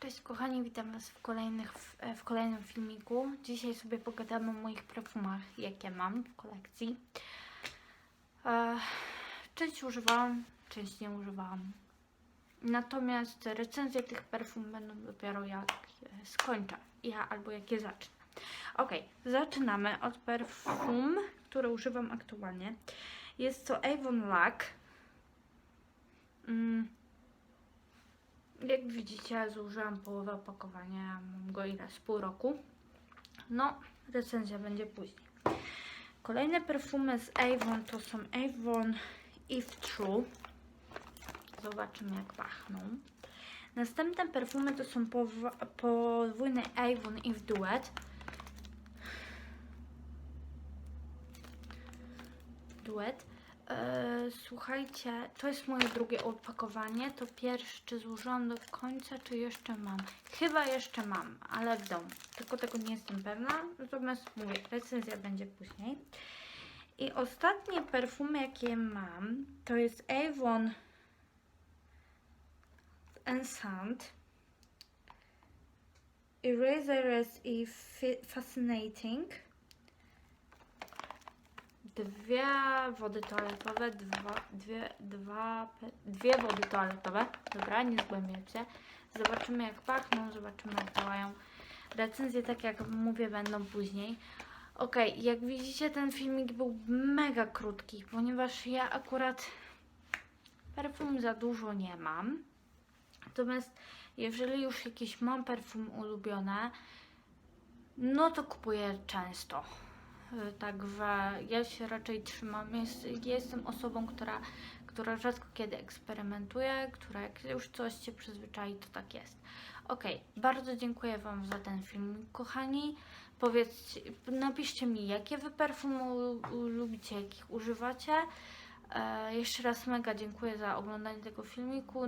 Cześć kochani, witam Was w, kolejnych, e, w kolejnym filmiku. Dzisiaj sobie pogadamy o moich perfumach, jakie mam w kolekcji. E, część używałam, część nie używałam. Natomiast recenzje tych perfum będą dopiero jak skończę, ja albo jak je zacznę. Ok, zaczynamy od perfum, które używam aktualnie. Jest to Avon Lack. Mm. Jak widzicie, zużyłam połowę opakowania, mam go ile? Z pół roku. No, recenzja będzie później. Kolejne perfumy z Avon to są Avon Eve True. Zobaczymy jak pachną. Następne perfumy to są podwójne Avon Eve Duet. Duet. E, słuchajcie, to jest moje drugie opakowanie. To pierwsze, złożyłam do końca, czy jeszcze mam? Chyba jeszcze mam, ale w domu. Tylko tego nie jestem pewna. Natomiast mówię, recenzja będzie później. I ostatnie perfumy, jakie mam, to jest Avon Enchant. Erasers i Fascinating dwie wody toaletowe, dwa, dwie, dwa, dwie wody toaletowe. Dobra, nie zgłębiam. Zobaczymy jak pachną, zobaczymy jak działają. Recenzje, tak jak mówię, będą później. Ok, jak widzicie ten filmik był mega krótki, ponieważ ja akurat perfum za dużo nie mam. Natomiast jeżeli już jakieś mam perfum ulubione, no to kupuję często. Y, Także ja się raczej trzymam. Jest, jestem osobą, która, która rzadko kiedy eksperymentuje, która jak już coś się przyzwyczai, to tak jest. Ok, bardzo dziękuję Wam za ten film, kochani. Powiedzcie, napiszcie mi, jakie Wy perfumy lubicie, jakich używacie. E, jeszcze raz mega dziękuję za oglądanie tego filmiku.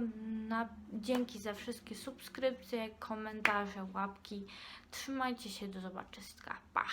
Na, dzięki za wszystkie subskrypcje, komentarze, łapki. Trzymajcie się, do zobaczenia. Pa!